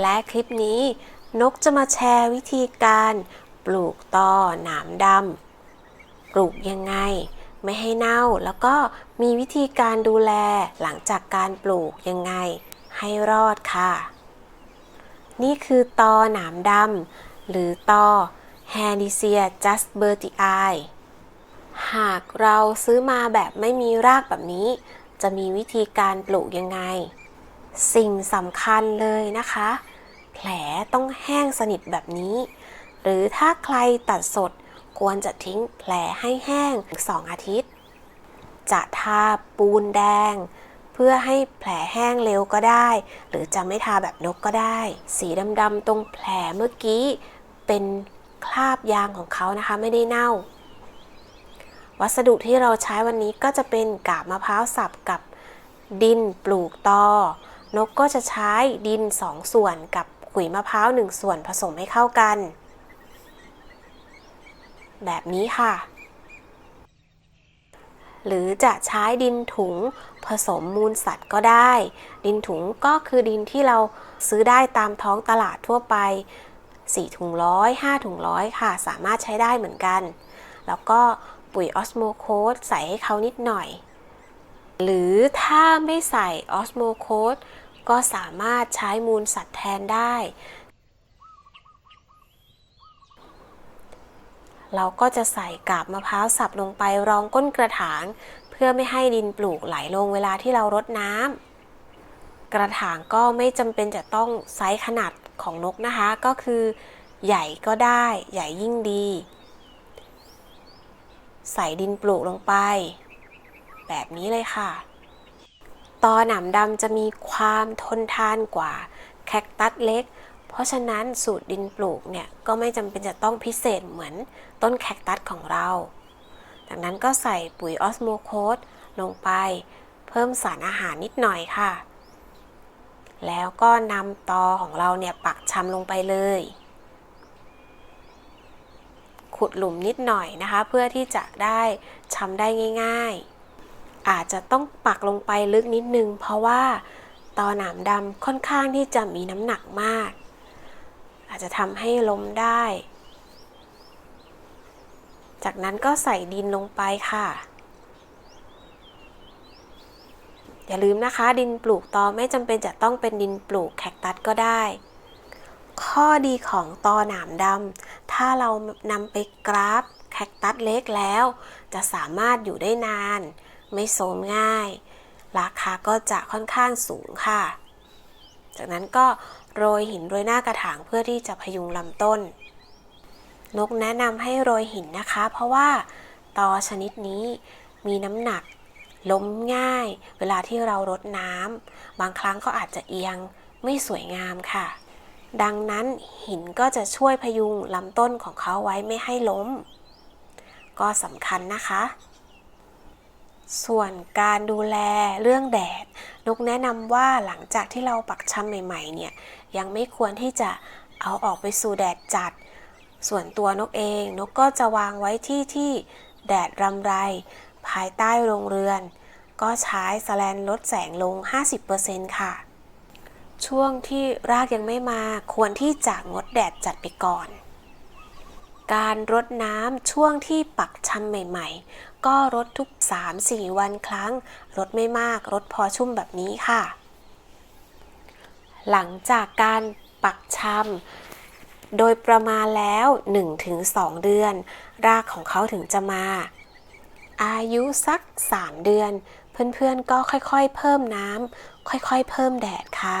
และคลิปนี้นกจะมาแชร์วิธีการปลูกตอหนามดำปลูกยังไง ไม่ให้เน่าแล้วก็มีวิธีการดูแลหลังจากการปลูกยังไง ให้รอดค่ะ นี่คือตอหนามดำหรือตอ h a n d i c e a just b e r t i i หากเราซื้อมาแบบไม่มีรากแบบนี้ จะมีวิธีการปลูกยังไง สิ่งสำคัญเลยนะคะ แผลต้องแห้งสนิทแบบนี้ หรือถ้าใครตัดสดควรจะทิ้งแผลให้แห้งสองอาทิตย์ จะทาปูนแดง เพื่อให้แผลแห้งเร็วก็ได้ หรือจะไม่ทาแบบนกก็ได้ สีดำๆตรงแผลเมื่อกี้ เป็นคราบยางของเขานะคะไม่ได้เน่า วัสดุที่เราใช้วันนี้ก็จะเป็นกาบมะพร้าวสับกับดินปลูกตอ นกก็จะใช้ดิน 2 ส่วนกับขุยมะพร้าว 1 ส่วนผสมให้เข้ากัน แบบนี้ค่ะ หรือจะใช้ดินถุงผสมมูลสัตว์ก็ได้ ดินถุงก็คือดินที่เราซื้อได้ตามท้องตลาดทั่วไป 4 ถุงร้อย5ถุงร้อยค่ะ สามารถใช้ได้เหมือนกัน แล้วก็ปุ๋ยออสโมโคสใส่ให้เขานิดหน่อย หรือถ้าไม่ใส่ออสโมโคสก็สามารถใช้มูลสัตว์แทนได้ เราก็จะใส่กาบมะพร้าวสับลงไปรองก้นกระถาง เพื่อไม่ให้ดินปลูกไหลลงเวลาที่เรารดน้ำกระถางก็ไม่จำเป็นจะต้องไซส์ขนาดของนกนะคะ ก็คือ ใหญ่ก็ได้ ใหญ่ยิ่งดี ใส่ดินปลูกลงไป แบบนี้เลยค่ะ ตอหนามดำจะมีความทนทานกว่าแคคตัสเล็ก เพราะฉะนั้นสูตรดินปลูกเนี่ย ก็ไม่จำเป็นจะต้องพิเศษเหมือนต้นแคคตัสของเรา ดังนั้นก็ใส่ปุ๋ยออสโมโคสลงไป เพิ่มสารอาหารนิดหน่อยค่ะ แล้วก็นำตอของเราเนี่ยปักชำลงไปเลยขุดหลุมนิดหน่อยนะคะ เพื่อที่จะได้ชำได้ง่าย ๆ อาจจะต้องปักลงไปลึกนิดนึง เพราะว่าตอหนามดำค่อนข้างที่จะมีน้ำหนักมาก อาจจะทำให้ล้มได้ จากนั้นก็ใส่ดินลงไปค่ะ อย่าลืมนะคะ ดินปลูกตอไม่จำเป็นจะต้องเป็นดินปลูกแคคตัสก็ได้ ข้อดีของตอหนามดำถ้าเรานำไปกราฟแคคตัสเล็กแล้ว จะสามารถอยู่ได้นาน ไม่โซมง่าย ราคาก็จะค่อนข้างสูงค่ะ จากนั้นก็โรยหินโรยหน้ากระถางเพื่อที่จะพยุงลำต้น นกแนะนำให้โรยหินนะคะ เพราะว่าตอชนิดนี้มีน้ำหนัก ล้มง่าย เวลาที่เรารดน้ำบางครั้งก็อาจจะเอียงไม่สวยงามค่ะ ดังนั้นหินก็จะช่วยพยุงลำต้นของเขาไว้ไม่ให้ล้ม ก็สำคัญนะคะ ส่วนการดูแลเรื่องแดดนกแนะนำว่าหลังจากที่เราปักชำใหม่ๆเนี่ยยังไม่ควรที่จะเอาออกไปสู่แดดจัด ส่วนตัวนกเองนกก็จะวางไว้ที่ที่แดดรำไร ภายใต้โรงเรือน ก็ใช้สแลนลดแสงลง 50%ค่ะ ช่วงที่รากยังไม่มาควรที่จะงดแดดจัดไปก่อนการรดน้ำช่วงที่ปักชำใหม่ๆ ก็รดทุก 3-4 วันครั้งรดไม่มากรดพอชุ่มแบบนี้ค่ะ หลังจากการปักชำโดยประมาณแล้ว 1-2 เดือน รากของเขาถึงจะมา อายุสัก 3 เดือน เพื่อนๆก็ค่อยๆ เพิ่มน้ำค่อยๆ เพิ่มแดดค่ะ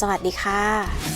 สวัสดีค่ะ